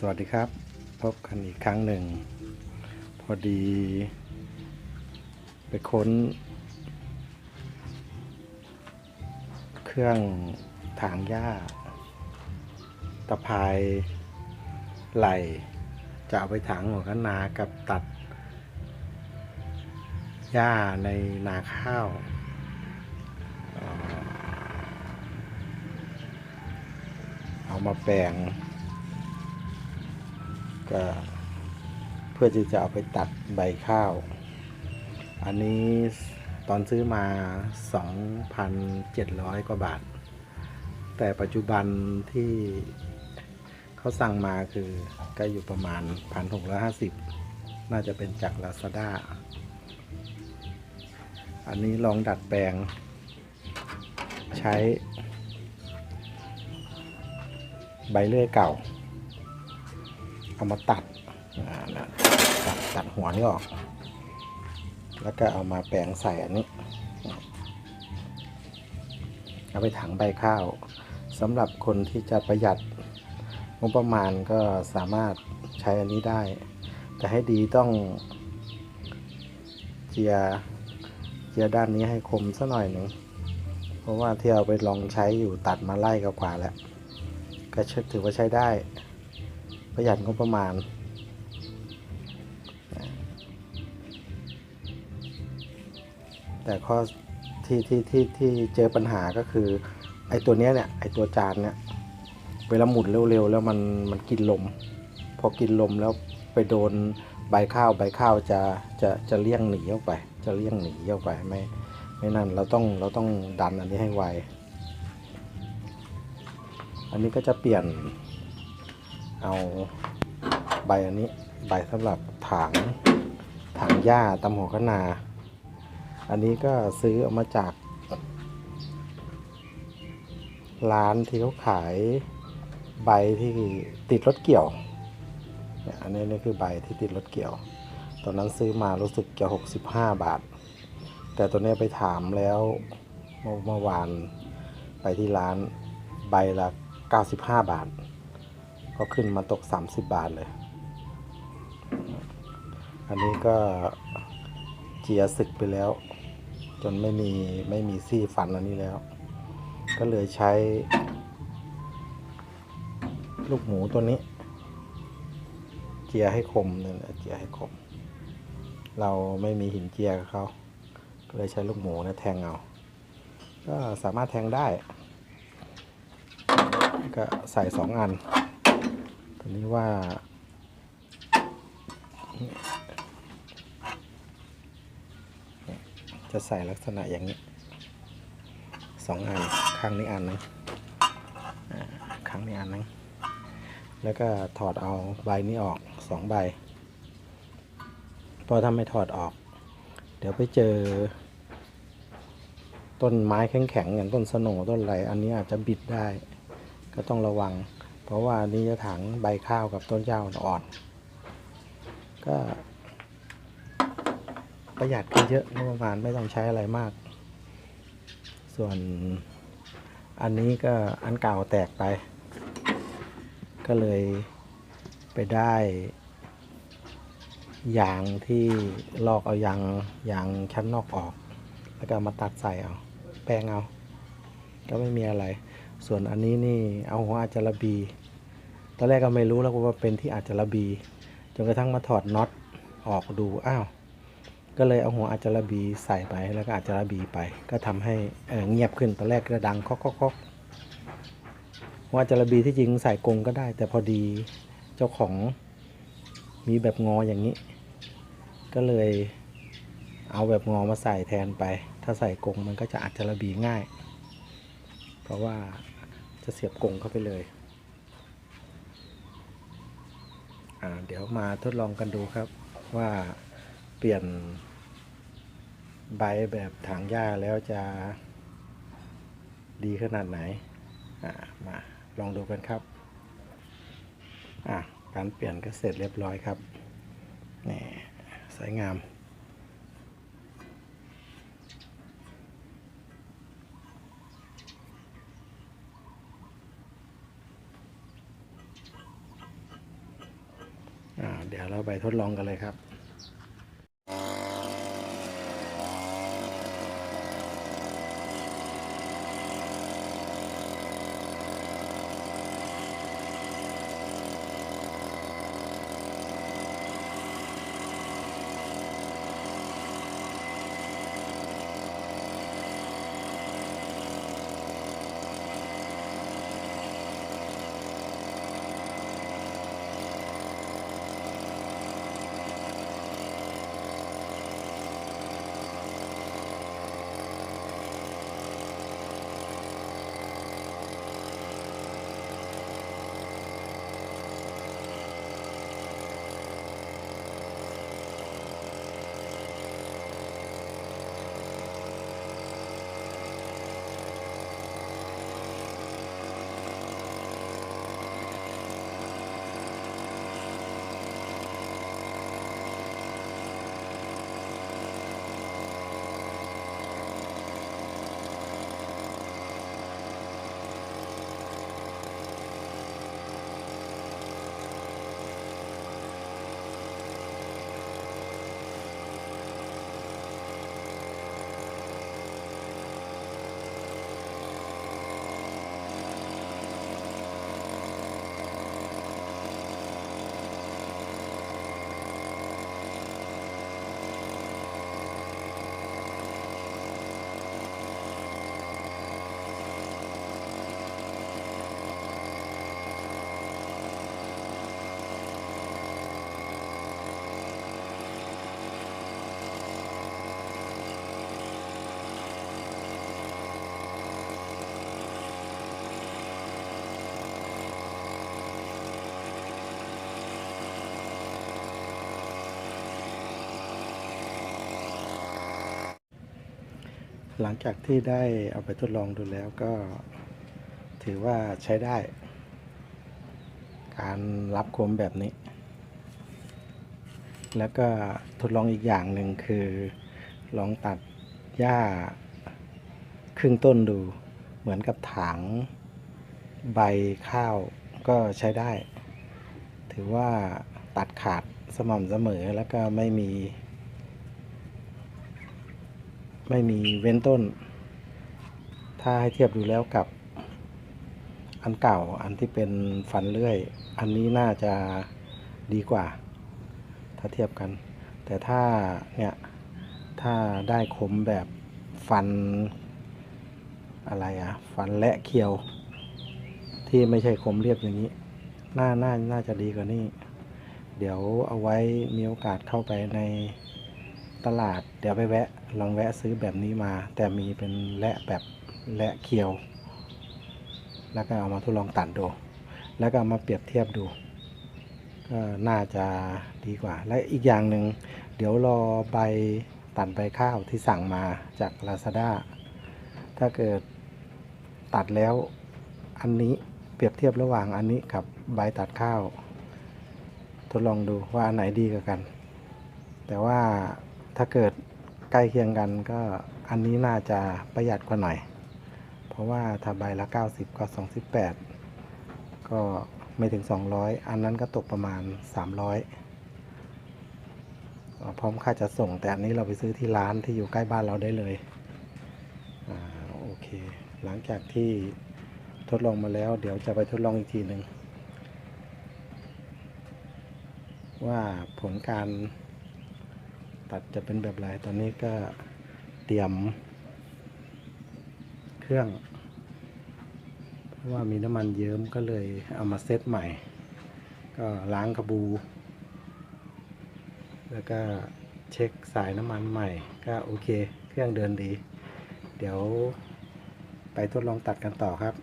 สวัสดีครับ พบกันอีกครั้งหนึ่ง พอดี ไปค้น เครื่องถางหญ้า ตะพายไหลจะเอาไปถางหัวคะนากับตัดหญ้าในนาข้าวเอามาแปลง ก็เพื่อที่จะเอาไปตัดใบข้าว อันนี้ตอนซื้อมา 2,700 กว่าบาท แต่ปัจจุบันที่เขาสั่งมาคือก็อยู่ประมาณ 1,650 น่าจะเป็นจาก Lazada อันนี้ลองดัดแปลง ใช้ ใบเลื่อยเก่า เอามาตัดตัดตัดหัวนี่ออก แล้วก็เอามาแปลงใส่อันนี้ เอาไปถังใบข้าวสำหรับคนที่จะประหยัดงบประมาณก็สามารถใช้อันนี้ได้ แต่ให้ดีต้องเจียเจียด้านนี้ให้คมสักหน่อยหนึ่งเพราะว่าที่เอาไปลองใช้อยู่ตัดมาไล่กว่าแล้วก็ถือว่าใช้ได้ ประหยัดงบประมาณ แต่ข้อที่ที่ที่ที่เจอปัญหาก็คือ ไอ้ตัวเนี้ยเนี่ยไอ้ตัวจานเนี่ยเวลาหมุนเร็วๆ แล้วมันมันกินลม พอกินลมแล้วไปโดนใบข้าวใบข้าวจะจะจะเลี่ยงหนีออกไป จะเลี่ยงหนีออกไปไม่ไม่นั่นเราต้องเราต้องดันอันนี้ให้ไว อันนี้ก็จะเปลี่ยน เอาใบอันนี้ใบสำหรับถางถางหญ้าตำหัวคะนา อันนี้ก็ซื้อเอามาจาก ร้านที่เขาขายใบที่ติดรถเกี่ยวเนี่ยอันนี้นี่คือใบที่ติดรถเกี่ยว ตอนนั้นซื้อมารู้สึกจะ 65 บาท แต่ตัวนี้ไปถามแล้วเมื่อเมื่อวานไปที่ร้านใบละ 95 บาท ก็ขึ้นมาตก 30 บาทเลย อันนี้ก็เจียศึกไปแล้ว จนไม่มีไม่มีซี่ฟันอันนี้แล้ว ก็เลยใช้ ลูกหมูตัวนี้ เจียให้คมเนี่ยนะเจียให้คม เราไม่มีหินเจียกับเขาก็เลยใช้ลูกหมูนะแทงเอา ก็สามารถแทงได้ ก็ใส่สองอัน ตัวนี้ว่า จะใส่ลักษณะอย่างนี้สองอันข้างนี้อันหนึงอ่าข้างนี้อันหนึงแล้วก็ถอดเอาใบนี้ออกสองใบเพราะถ้าไม่ถอดออก เดี๋ยวไปเจอ ต้นไม้แข็งๆอย่างต้นสโนต้นอะไรอันนี้อาจจะบิดได้ ก็ต้องระวัง เพราะว่านี้จะถังใบข้าวกับต้นเจ้าอ่อนก็ ประหยัดกันเยอะงบประมาณไม่ต้องใช้อะไรมาก ส่วนอันนี้ก็อันเก่าแตกไป ก็เลยไปได้ยางที่ลอกเอายางยางชั้นนอกออก แล้วก็มาตัดใส่เอา แปลงเอา ก็ไม่มีอะไร ส่วนอันนี้นี่เอาหัวอาจจะระบี ตอนแรกก็ไม่รู้แล้วว่าเป็นที่อาจจะระบี จนกระทั่งมาถอดน็อตออกดู อ้าว ก็เลยเอาหัวอาจจะระบีใส่ไปแล้วก็อาจจะระบีไป ก็ทำให้เอ่เงียบขึ้น ตอนแรกก็ดังเคาะเคาะเคาะวอาจจะระบีที่จริงใส่กรงก็ได้ แต่พอดีเจ้าของมีแบบงออย่างนี้ ก็เลยเอาแบบงอมาใส่แทนไป ถ้าใส่กรงมันก็จะอาจจะระบีง่าย เพราะว่าจะเสียบกรงเข้าไปเลยอ่า เดี๋ยวมาทดลองกันดูครับว่าเปลี่ยนใบแบบถางหญ้าแล้วจะดีขนาดไหนมาลองดูกันครับการเปลี่ยนก็เสร็จเรียบร้อยครับนี่สวยงาม เดี๋ยวเราไปทดลองกันเลยครับ หลังจากที่ได้เอาไปทดลองดูแล้วก็ถือว่าใช้ได้ การรับคมแบบนี้ แล้วก็ทดลองอีกอย่างหนึ่งคือ ลองตัดหญ้าครึ่งต้นดู เหมือนกับถางใบข้าวก็ใช้ได้ ถือว่าตัดขาดสม่ำเสมอแล้วก็ไม่มี ไม่มีเว้นต้น ถ้าให้เทียบดูแล้วกับ อันเก่าอันที่เป็นฟันเลื่อย อันนี้น่าจะดีกว่า ถ้าเทียบกัน แต่ถ้าเนี่ยถ้าได้คมแบบฟันอะไรอะฟันและเคียว ที่ไม่ใช่คมเรียบอย่างนี้น่าน่าน่าจะดีกว่านี้ เดี๋ยวเอาไว้มีโอกาสเข้าไปใน ตลาดเดี๋ยวไปแวะลองแวะซื้อแบบนี้มา แต่มีเป็นและแบบและเคียว แล้วก็เอามาทดลองตัดดู แล้วก็เอามาเปรียบเทียบดูก็น่าจะดีกว่า และอีกอย่างหนึ่งเดี๋ยวรอใบตัดใบข้าวที่สั่งมาจาก Lazada ถ้าเกิดตัดแล้วอันนี้เปรียบเทียบระหว่างอันนี้กับใบตัดข้าว ทดลองดูว่าอันไหนดีกว่ากัน แต่ว่า ถ้าเกิดใกล้เคียงกันก็อันนี้น่าจะประหยัดกว่าหน่อย เพราะว่าถ้าใบละ 90 ก็28ก็ไม่ถึง 200 อันนั้นก็ตกประมาณ 300อ่าพร้อมค่าจะส่งแต่อันนี้เราไปซื้อที่ร้านที่อยู่ใกล้บ้านเราได้เลยอโอเค หลังจากที่ทดลองมาแล้ว เดี๋ยวจะไปทดลองอีกทีหนึ่งว่าผลการ ตัดจะเป็นแบบไรตอนนี้ก็เตรียม เครื่อง เพราะว่ามีน้ำมันเยิ้มก็เลยเอามาเซตใหม่ ก็ล้างกระบู แล้วก็เช็คสายน้ำมันใหม่ ก็โอเค เครื่องเดินดี เดี๋ยวไปทดลองตัดกันต่อครับ